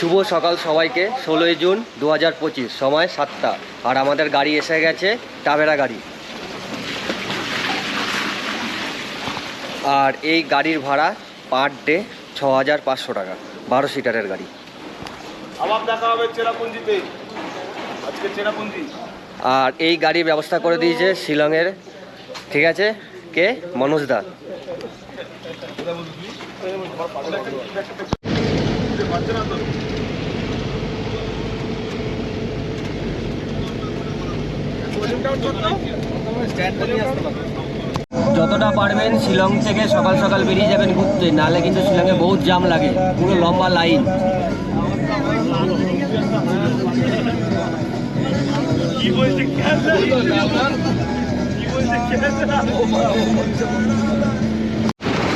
শুভ সকাল সবাইকে ষোলোই জুন দু হাজার পঁচিশ সময় সাতটা। আর আমাদের গাড়ি এসে গেছে টাবেরা গাড়ি। আর এই গাড়ির ভাড়া পার ডে ছ হাজার পাঁচশো টাকা বারো সিটারের গাড়ি। আবার দেখা হবে চেরাপুঞ্জিতে। আজকে চেরাপুঞ্জি। আর এই গাড়ির ব্যবস্থা করে দিয়েছে শিলংয়ের ঠিক আছে? কে? মনোজ দা। না তো যতটা পারবেন শিলং থেকে সকাল সকাল বেরিয়ে যাবেন ঘুরতে, নাহলে কিন্তু শিলংয়ে বহুত জাম লাগে, পুরো লম্বা লাইন।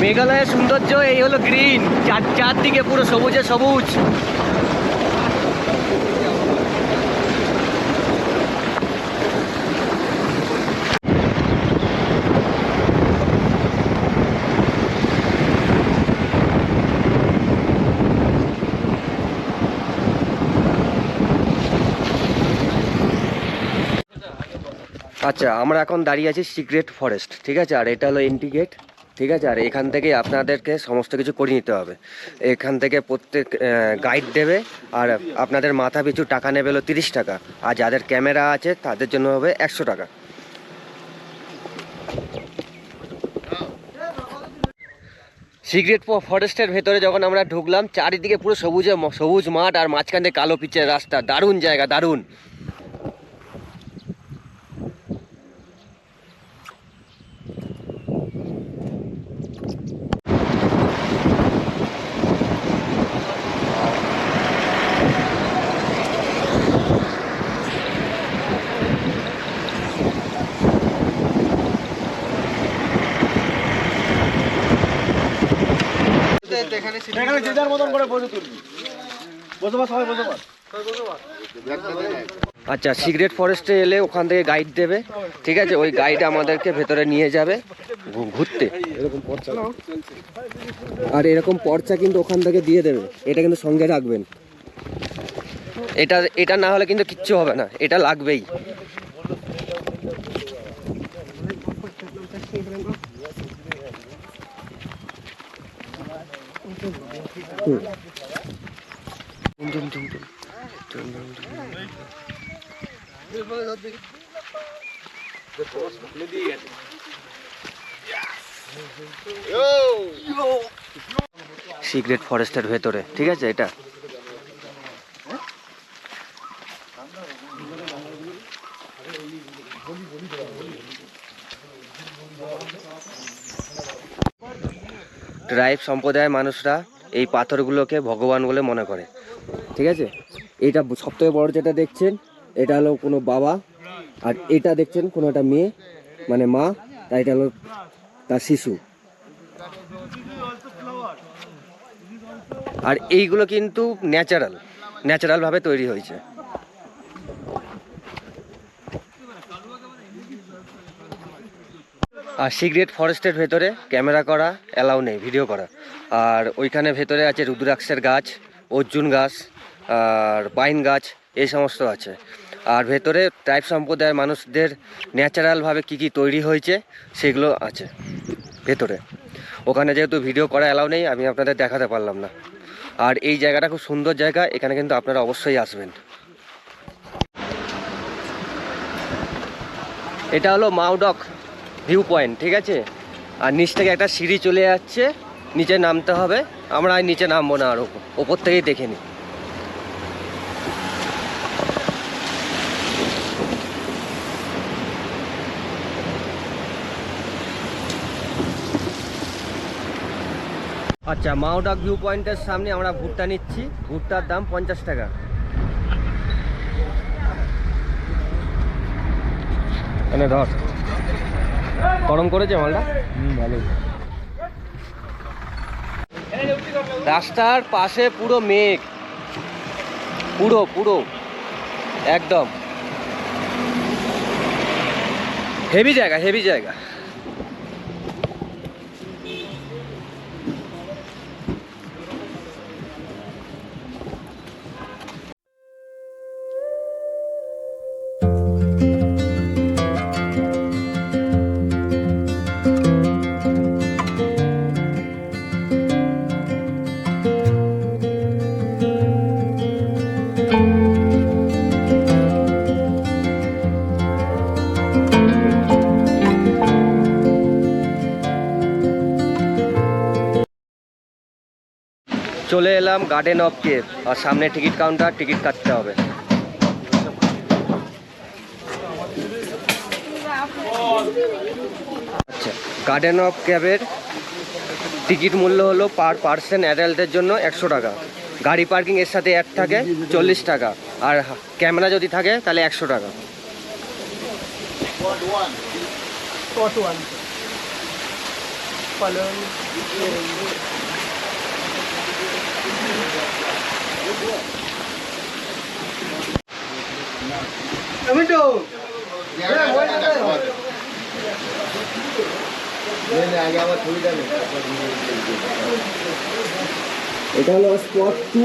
মেঘালয়ের সৌন্দর্য এই হলো গ্রিন, চার চারদিকে পুরো সবুজে সবুজ। আচ্ছা আমরা এখন দাঁড়িয়ে আছি সিক্রেট ফরেস্ট, ঠিক আছে? আর এটা হলো এন্ট্রি গেট, ঠিক আছে? আর এখান থেকে আপনাদেরকে সমস্ত কিছু করে নিতে হবে। এখান থেকে প্রত্যেক গাইড দেবে, আর আপনাদের মাথা পিছু টাকা নেবে হলো তিরিশ টাকা। আর যাদের ক্যামেরা আছে, তাদের জন্য হবে একশো টাকা। সিক্রেট ফরেস্টের ভেতরে যখন আমরা ঢুকলাম, চারিদিকে পুরো সবুজে সবুজ মাঠ আর মাঝখানে কালো পিচের রাস্তা। দারুণ জায়গা, দারুণ। এখানে যে যার মতন করে বসে তুলবি। বসে পার সবাই বসে পার আচ্ছা সিক্রেট ফরেস্টে এলে ওখান থেকে গাইড দেবে। ঠিক আছে ওই গাইড আমাদেরকে ভেতরে নিয়ে যাবে ঘুরতে। আর এরকম পর্চা কিন্তু ওখান থেকে দিয়ে দেবে। এটা কিন্তু সঙ্গে রাখবেন। এটা এটা না হলে কিন্তু কিচ্ছু হবে না। এটা লাগবেই। সিক্রেট ফরেস্টের ভেতরে ঠিক আছে এটা? ট্রাইব সম্প্রদায়ের মানুষরা এই পাথরগুলোকে ভগবান বলে মনে করে। ঠিক আছে? এটা সব থেকে বড় যেটা দেখছেন, এটা হলো কোনো বাবা, আর এটা দেখছেন কোনো একটা মেয়ে মানে মা, আর এটা হলো তার শিশু। আর এইগুলো কিন্তু ন্যাচারাল ন্যাচারালভাবে তৈরি হয়েছে। আর সিগ্রেট ফরেস্টের ভেতরে ক্যামেরা করা অ্যালাউ নেই ভিডিও করা। আর ওইখানে ভেতরে আছে রুদ্রাক্ষের গাছ, অর্জুন গাছ, আর পাইন গাছ, এই সমস্ত আছে। আর ভেতরে ট্রাইব সম্প্রদায়ের মানুষদের ন্যাচারালভাবে কি কি তৈরি হয়েছে, সেগুলো আছে ভেতরে। ওখানে যেহেতু ভিডিও করা অ্যালাউ নেই, আমি আপনাদের দেখাতে পারলাম না। আর এই জায়গাটা খুব সুন্দর জায়গা, এখানে কিন্তু আপনারা অবশ্যই আসবেন। এটা হলো মাউডক ভিউ পয়েন্ট, ঠিক আছে? আর নিচ থেকে একটা সিঁড়ি চলে যাচ্ছে, নিচে নামতে হবে। আমরা আর নিচে নামবো না আর, ওপর থেকেই দেখে নিই। আচ্ছা মাউডক ভিউ পয়েন্টের সামনে আমরা ভুট্টা নিচ্ছি। ভুট্টার দাম পঞ্চাশ টাকা। এনে ধর। গরম করেছে মালটা? ভালো রাস্তার পাশে পুরো মেঘ। পুরো পুরো। একদম। হেভি জায়গা হেভি জায়গা। চলে এলাম গার্ডেন অফ কেভ আর সামনে টিকিট কাউন্টার, টিকিট কাটতে হবে। আচ্ছা গার্ডেন অফ ক্যাবের টিকিট মূল্য হলো পার পার্সন অ্যাডাল্টের জন্য একশো টাকা। গাড়ি পার্কিং এর সাথে অ্যাড থাকে, চল্লিশ টাকা। আর ক্যামেরা যদি থাকে, তাহলে একশো টাকা. টমেটো এটা হলো স্পট টু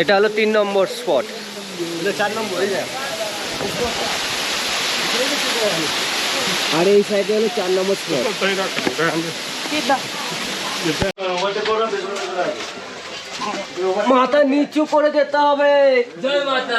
এটা হলো তিন নম্বর স্পট। চার নম্বর আর এই সাইডে হলো চার নম্বর স্পট। মাথা নিচু করে যেতে হবে। জয় মাতা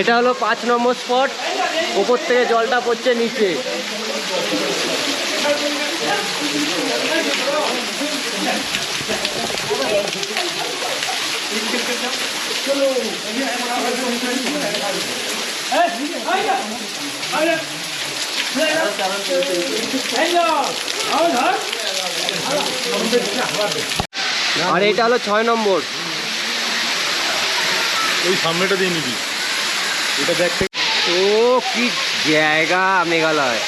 এটা হলো পাঁচ নম্বর স্পট। উপর থেকে জলটা পড়ছে নিচে। আর এটা হলো ছয় নম্বর। ওই সামনেটা দিয়ে নিবি। এটা দেখ ও কি জায়গা মেঘালয়।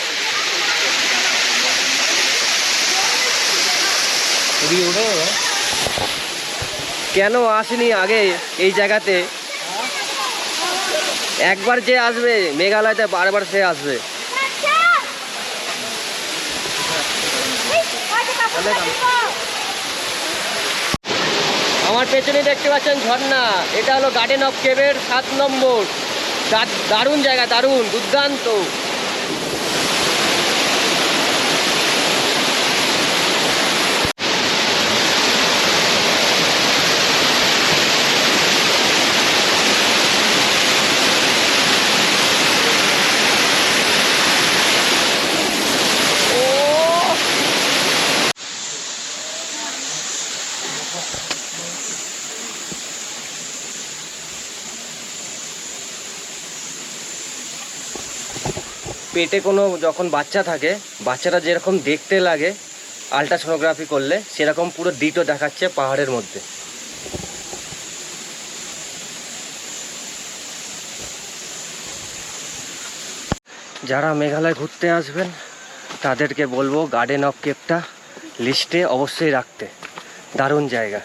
কেন আসেনি আগে এই জায়গাতে? একবার যে আসবে মেঘালয়তে বারবার সে আসবে। আমার পেছনে দেখতে পাচ্ছেন ঝর্ণা। এটা হলো গার্ডেন অফ কেবের সাত নম্বর। দারুণ জায়গা দারুণ দুর্দান্ত। পেটে কোনো যখন বাচ্চা থাকে বাচ্চাটা যেরকম দেখতে লাগে আলট্রাসোনোগ্রাফি করলে সেরকম পুরো ডিটো দেখাচ্ছে পাহাড়ের মধ্যে। যারা মেঘালয় ঘুরতে আসবেন, তাদেরকে বলব গার্ডেন অফ কেপটা লিস্টে অবশ্যই রাখতে। দারুণ জায়গা।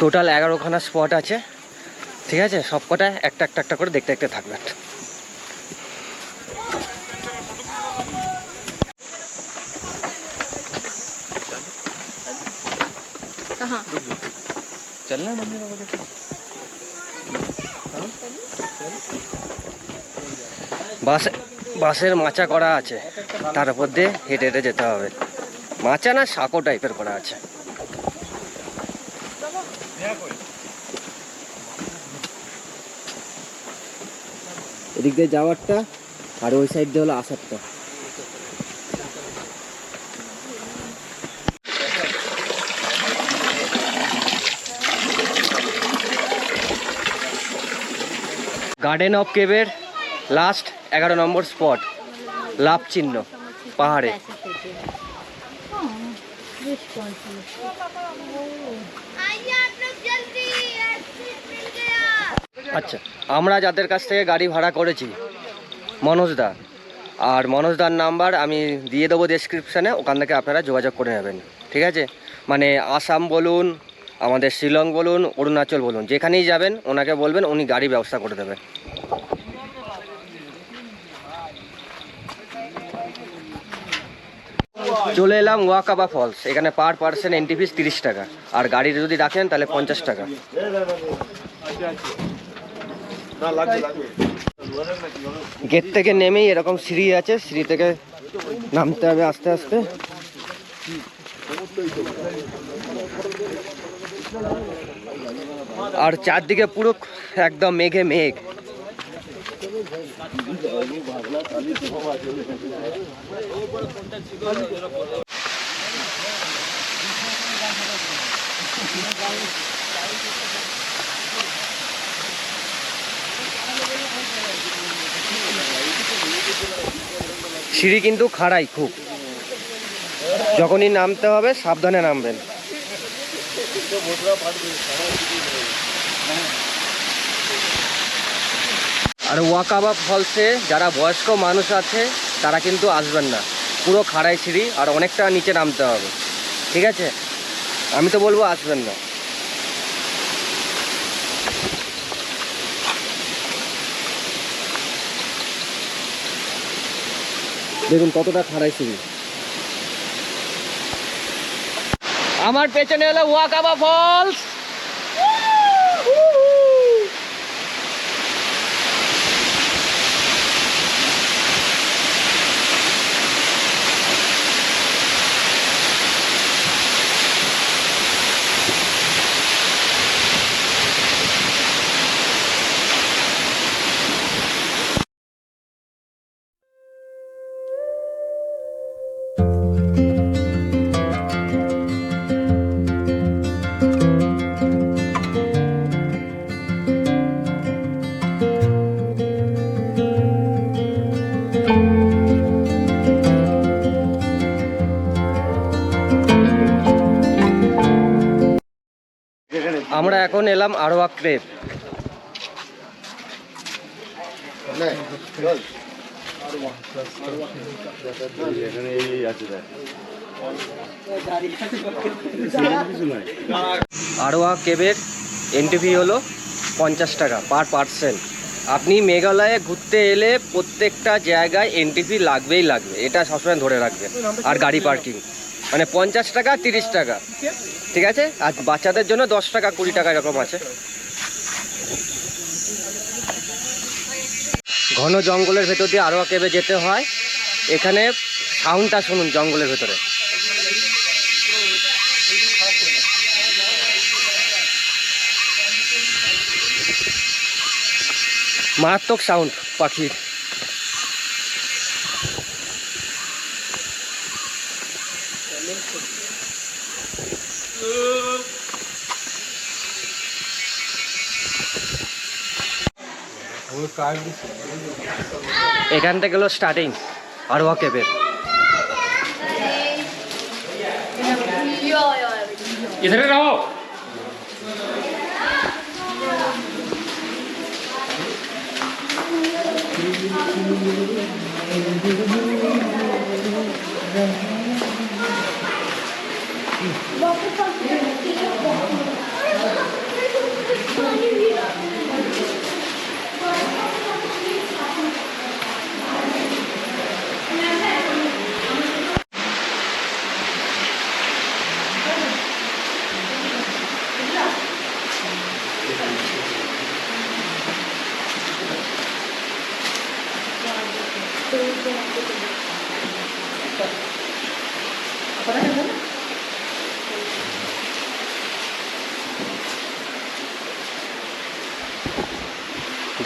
টোটাল এগারোখানা স্পট আছে। ঠিক আছে? সবকটা একটা একটা একটা করে দেখতে দেখতে থাকবেন। বাস, বাসের মাচা করা আছে। তার উপর দিয়ে হেঁটে হেঁটে যেতে হবে। মাচা না সাঁকো টাইপের করা আছে। এদিক দিয়ে যাওয়ারটা আর ওই সাইড দিয়ে হলো আসারটা। গার্ডেন অফ কেভের লাস্ট এগারো নম্বর স্পট লাভ চিহ্ন, পাহাড়ে। আচ্ছা আমরা যাদের কাছ থেকে গাড়ি ভাড়া করেছি মনোজদা আর মনোজদার নাম্বার আমি দিয়ে দেবো ডেসক্রিপশানে ওখান থেকে আপনারা যোগাযোগ করে নেবেন। ঠিক আছে? মানে আসাম বলুন আমাদের শিলং বলুন, অরুণাচল বলুন, যেখানেই যাবেন, ওনাকে বলবেন, উনি গাড়ি ব্যবস্থা করে দেবেন চলে এলাম ওয়াকাবা ফলস, এখানে পার পার্সন এন্ট্রি ফিস তিরিশ টাকা, আর গাড়ি যদি রাখেন, তাহলে পঞ্চাশ টাকা। গেট থেকে নেমেই এরকম সিঁড়ি আছে, সিঁড়ি থেকে নামতে হবে আস্তে আস্তে। আর চারদিকে পুরো একদম মেঘে মেঘ। সিঁড়ি কিন্তু খাড়াই খুব। যখনই নামতে হবে, সাবধানে নামবেন। আর ওয়াকাবা ফলসে যারা বয়স্ক মানুষ আছে, তারা কিন্তু আসবেন না। পুরো খাড়াই সিঁড়ি আর অনেকটা নিচে নামতে হবে। ঠিক আছে? আমি তো বলব আসবেন না। দেখুন কতটা খাড়াই সিঁড়ি। আমার পেছনে হলো ওয়াকাবা ফলস। এখন এলাম আরোয়া ক্রেপ। আরোয়া কেবের এন্ট্রি ফি হলো পঞ্চাশ টাকা পার পার্সেন আপনি মেঘালয়ে ঘুরতে এলে প্রত্যেকটা জায়গায় এন্ট্রি ফি লাগবেই লাগবে এটা সবসময় ধরে রাখবেন আর গাড়ি পার্কিং মানে পঞ্চাশ টাকা, তিরিশ টাকা। ঠিক আছে? আর বাচ্চাদের জন্য দশ টাকা, কুড়ি টাকা এরকম আছে। ঘন জঙ্গলের ভেতর দিয়ে আরোয়া কেবে যেতে হয়। এখানে সাউন্ডটা শুনুন জঙ্গলের ভেতরে। মারাত্মক সাউন্ড পাখির। এখান থেকে হলো স্টার্টিং আরোয়া কেবের यो यो इधर रहो Apa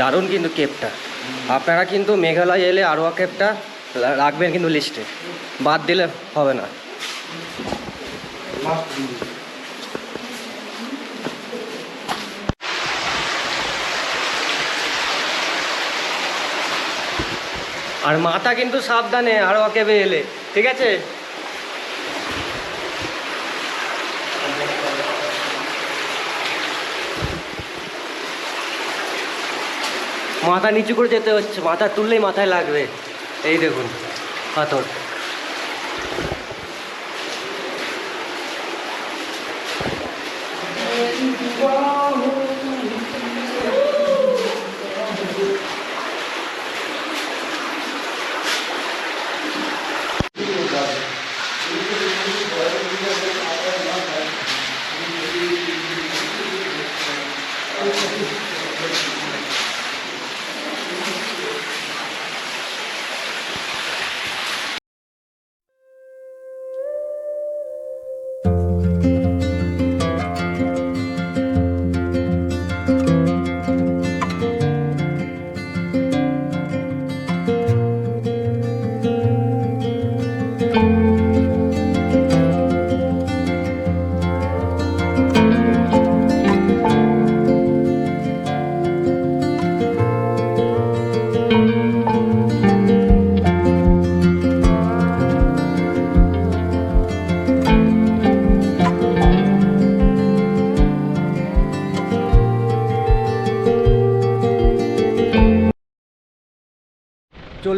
দারুণ কিন্তু কেপটা। আপনারা কিন্তু মেঘালয় এলে আরোয়া কেপটা রাখবেন কিন্তু লিস্টে বাদ দিলে হবে না। আর মাথা কিন্তু সাবধানে আরোয়া কেবে এলে, ঠিক আছে? মাথা নিচু করে যেতে হচ্ছে মাথা তুললেই মাথায় লাগবে। এই দেখুন পাথর।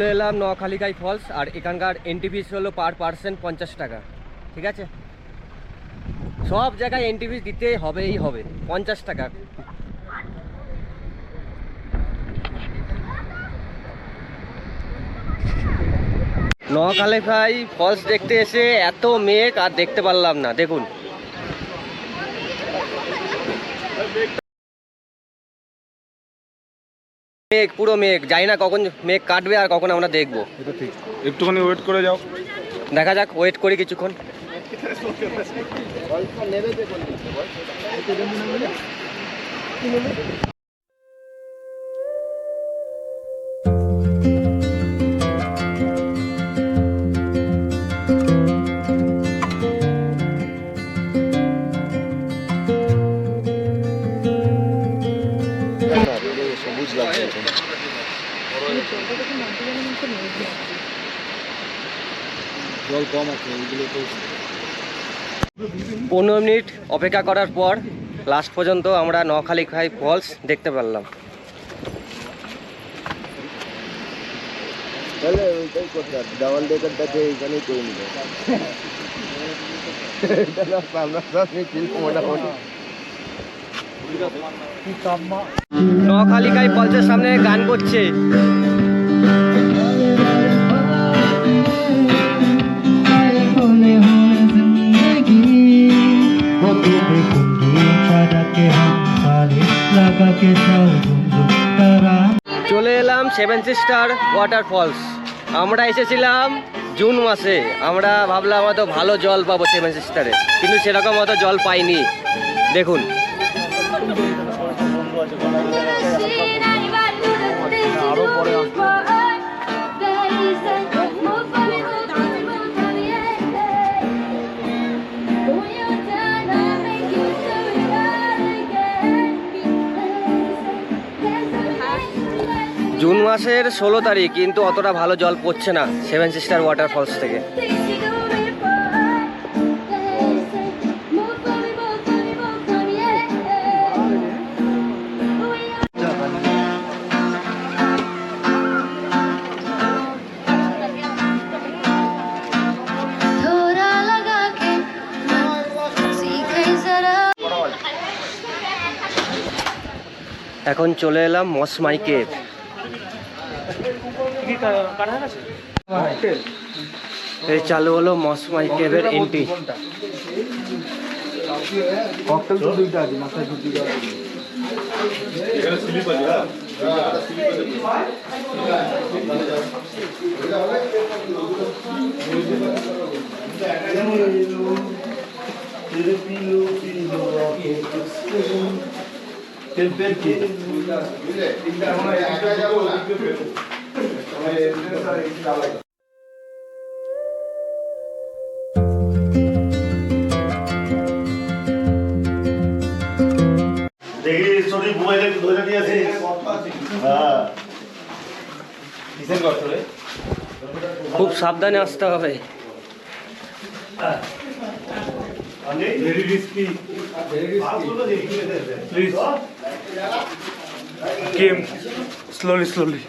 চলে এলাম নোয়াখালীকাই ফলস, আর এখানকার এন্ট্রি ফিস হলো পার পার্সেন্ট পঞ্চাশ টাকা, ঠিক আছে? সব জায়গায় এন্ট্রি ফিস দিতে হবেই হবে, পঞ্চাশ টাকা। নোয়াখালীকাই ফলস দেখতে এসে এত মেঘ আর দেখতে পারলাম না, দেখুন। মেঘ পুরো মেঘ। জানি না কখন মেঘ কাটবে আর কখন আমরা দেখব। এটা ঠিক। একটুখানি ওয়েট করে যাও। দেখা যাক ওয়েট করি কিছুক্ষণ। পনেরো মিনিট অপেক্ষা করার পর লাস্ট পর্যন্ত আমরা নখালি খাই ফলস দেখতে পারলাম। তাহলে ওইটাই করতে হবে ডাবল ডেকারটাকে এইখানেই করে নিবে এটা না সামনাসামনি কিন্তু মোটামুটি নোয়াখালী খাই ফলসের সামনে গান করছে। চলে এলাম সেভেন সিস্টার ওয়াটার ফলস আমরা এসেছিলাম জুন মাসে। আমরা ভাবলাম অত ভালো জল পাবো সেভেন সিস্টারে কিন্তু সেরকম অত জল পাইনি। দেখুন। জুন মাসের ষোলো তারিখ, কিন্তু অতটা ভালো জল পড়ছে না সেভেন সিস্টার ওয়াটারফলস থেকে। এখন চলে এলাম মসমাইকে এই চালু হলো মসমাই কেভের এন্ট্রি ককটেল তো দুইটা আছে মাথায় ঢুকি দেওয়া আছে। দেখি শরীর মোবাইলে ধরে নিয়ে আসি হ্যাঁ। কিসের কষ্ট রে খুব সাবধানে আসতে হবে। Very risky please Game. Slowly, slowly.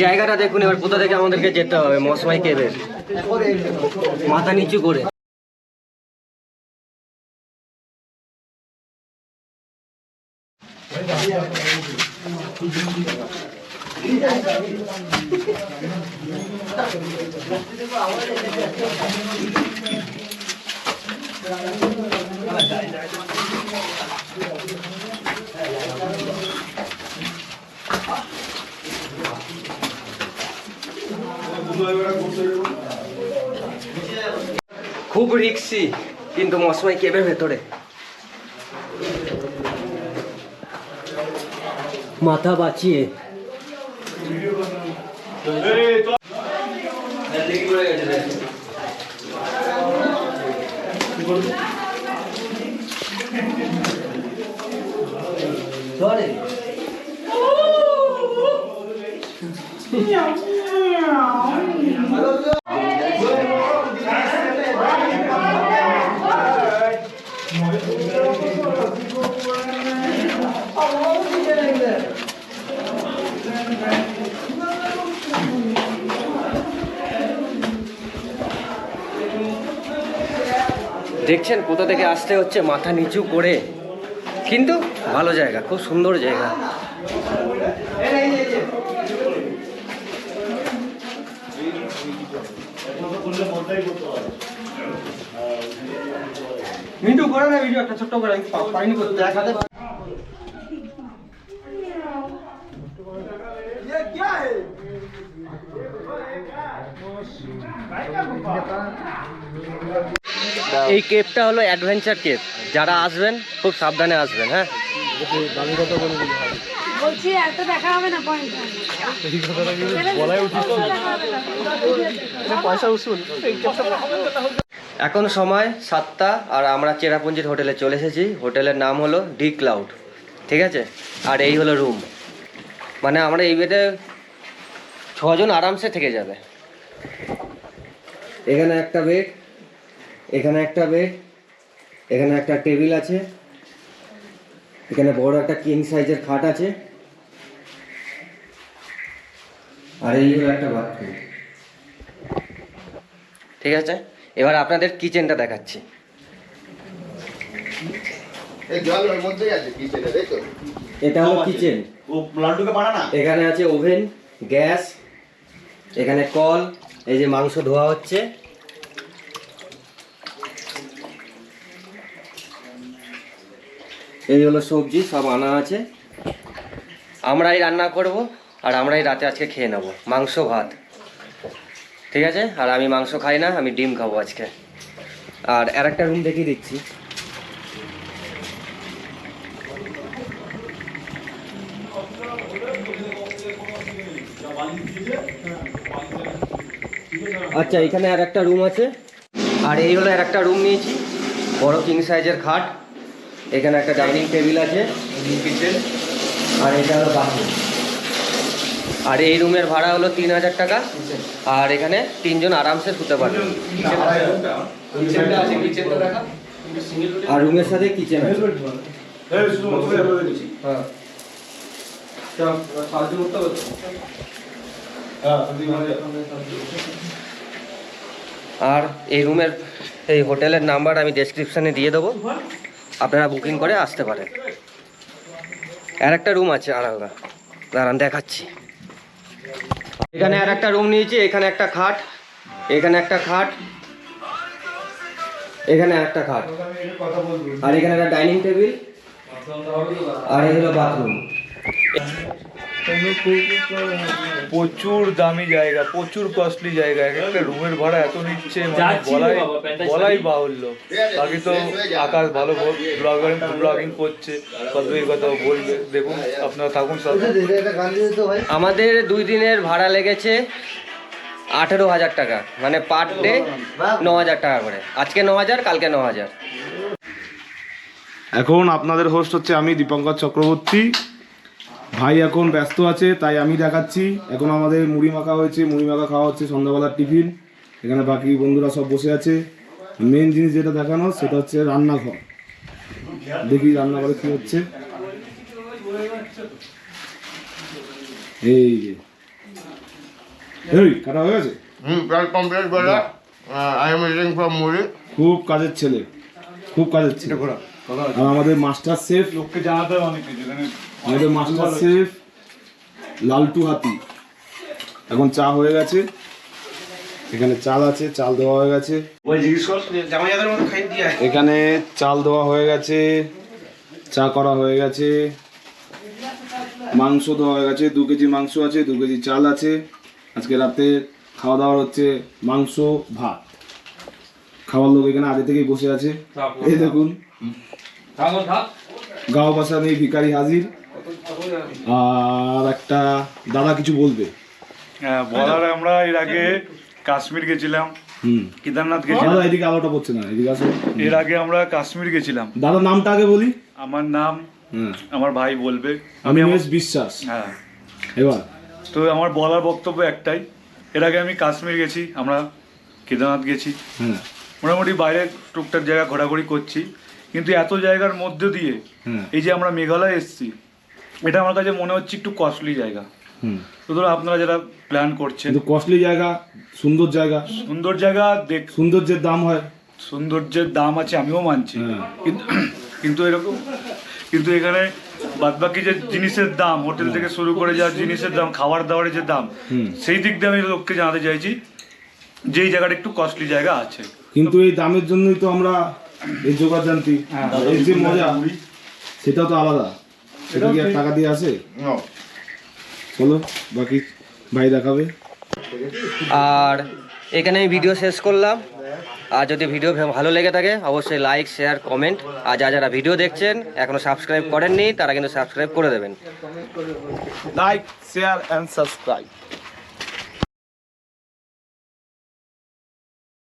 জায়গাটা দেখুন এবার কোথা থেকে আমাদেরকে যেতে হবে মশমাই কেবের মাথা নিচু করে। খুব রিক্সি কিন্তু মশমাই কেবের ভেতরে? মাথা বাঁচিয়ে sorry. দেখছেন কোথা থেকে আসতে হচ্ছে, মাথা নিচু করে। কিন্তু ভালো জায়গা, খুব সুন্দর জায়গা। ভিডিও একটা ছোট্ট করে এই কেপটা হলো অ্যাডভেঞ্চার কেপ যারা আসবেন খুব সাবধানে আসবেন হ্যাঁ? বলছি এত দেখা হবে না পয়সা উসুল। এখন সময় সাতটা আর আমরা চেরাপুঞ্জির হোটেলে চলে এসেছি। হোটেলের নাম হলো ডি ক্লাউড ঠিক আছে? আর এই হলো রুম মানে আমরা এই বেডে ছজন আরামসে থেকে যাবে। এখানে একটা বেড এখানে একটা বেড এখানে একটা টেবিল আছে এখানে বড় একটা কিং সাইজের খাট আছে আর এই হলো একটা বাথরুম ঠিক আছে? এবার আপনাদের কিচেনটা দেখাচ্ছি। এই জল ওর মধ্যেই আছে কিচেনে দেখো এটা হলো কিচেন ও লাড্ডুকে বানা না এখানে আছে ওভেন গ্যাস এখানে কল এই যে মাংস ধোয়া হচ্ছে। এই হলো সবজি, সব আনা আছে। আমরাই রান্না করব আর আমরাই রাতে আজকে খেয়ে নেব। মাংস, ভাত। ঠিক আছে? আর আমি মাংস খাই না, আমি ডিম খাব আজকে। আর আর একটা রুম দেখিয়ে দিচ্ছি। আচ্ছা এখানে আর একটা রুম আছে। আর এই হলো আর একটা রুম নিয়েছি। বড় কিং সাইজের খাট। এখানে একটা ডাইনিং টেবিল আছে। কিচেন। আর এটা হলো বাথরুম। আর এই রুমের ভাড়া হলো তিন হাজার টাকা। আর এখানে তিনজন আরামসে শুতে পারবে। আর রুমের সাথে কিচেন হ্যাঁ। হ্যাঁ আর এই রুমের এই হোটেলের নাম্বার আমি ডেসক্রিপশানে দিয়ে দেবো। আপনারা বুকিং করে আসতে পারেন। আর একটা রুম আছে আলাদা দাঁড়ান দেখাচ্ছি। এখানে আর একটা রুম নিয়েছি, এখানে একটা খাট, এখানে একটা খাট, এখানে একটা খাট। আর এখানে একটা ডাইনিং টেবিল আর এই হলো বাথরুম প্রচুর দামি জায়গা প্রচুর কস্টলি জায়গা। এক একটা রুমের ভাড়া এত নিচ্ছে মানে বলাই বলাই বাহুল্য। বাকি তো আকাশ ভালো ব্লগারিং ব্লগিং করছে কত এই কথা বলবে। দেখুন আপনারা থাকুন সব। আমাদের দুই দিনের ভাড়া লেগেছে আঠেরো হাজার টাকা। মানে পার ডে ন হাজার টাকা করে। আজকে ন হাজার কালকে ন হাজার। এখন আপনাদের হোস্ট হচ্ছে আমি দীপঙ্কর চক্রবর্তী। ভাই এখন ব্যস্ত আছে তাই আমি দেখাচ্ছি। এখন আমাদের মুড়ি মাখা হয়েছে মুড়ি মাখা খাওয়া হচ্ছে সন্ধ্যাবেলার টিফিন। এখানে বাকি বন্ধুরা সব বসে আছে। মেন জিনিস যেটা দেখানো সেটা হচ্ছে রান্নাঘর। দেখি রান্নাঘরে কি হচ্ছে। এই যে। এই কাটা হয়ে গেছে? খুব কাজের ছেলে। খুব কাজের ছেলে। আর আমাদের মাস্টার শেফ লোককে জানাতে হবে অনেক কিছু আমাদের মাস্টার শেফ লালটু হাতি। এখন চা হয়ে গেছে। এখানে চাল আছে চাল দেওয়া হয়ে গেছে। এখানে চাল দেওয়া হয়ে গেছে চা করা হয়ে গেছে মাংস দেওয়া হয়ে গেছে দু কেজি মাংস আছে দু কেজি চাল আছে। আজকে রাতে খাওয়া দাওয়া হচ্ছে মাংস ভাত। খাওয়ার লোক এখানে আগে থেকেই বসে আছে। এই দেখুন। গাঁও বাসা নেই ভিকারি হাজির। আর একটা দাদা কিছু বলবে? হ্যাঁ বলার আমরা এর আগে কাশ্মীর গেছিলাম কেদারনাথ গেছিলাম। দাদা এদিকে আলোটা পড়ছে না এদিকে আসো। এর আগে আমরা কাশ্মীর গেছিলাম। দাদার নামটা আগে বলি। আমার নাম হ্যাঁ। আমার ভাই বলবে। আমি আমার- বিশ্বাস। হ্যাঁ। এবার। তো আমার বলার বক্তব্য একটাই। এর আগে আমি কাশ্মীর গেছি আমরা কেদারনাথ গেছি। হ্যাঁ। মোটামুটি বাইরে টুকটাক জায়গা ঘোরাঘুরি করছি। কিন্তু এত জায়গার মধ্যে দিয়ে হ্যাঁ। এই যে আমরা মেঘালয় এসেছি এটা আমার কাছে মনে হচ্ছে একটু কস্টলি জায়গা। ধরো আপনারা যারা প্ল্যান করছেন। কিন্তু কস্টলি জায়গা সুন্দর জায়গা। সুন্দর জায়গা দেখ সৌন্দর্যের দাম হয়। সৌন্দর্যের দাম আছে আমিও মানছি। হ্যাঁ। কিন্তু কিন্তু এরকম কিন্তু এখানে বাদবাকি যে জিনিসের দাম হোটেল থেকে শুরু করে যা জিনিসের দাম খাবার দাবারের যে দাম। সেই দিক দিয়ে আমি লোককে জানাতে চাইছি যে এই জায়গাটা একটু কস্টলি জায়গা আছে। কিন্তু এই দামের জন্যই তো আমরা এই জোগাড় জানতি এর যে মজা সেটাও তো আলাদা। সেটা কি আর টাকা দিয়ে আসে? চলো বাকি ভাই দেখাবে। আর এখানে আমি ভিডিও শেষ করলাম। আর যদি ভিডিও ভালো লেগে থাকে অবশ্যই লাইক শেয়ার কমেন্ট আর যা যারা ভিডিও দেখছেন এখনও সাবস্ক্রাইব করেননি তারা কিন্তু সাবস্ক্রাইব করে দেবেন। Like share and subscribe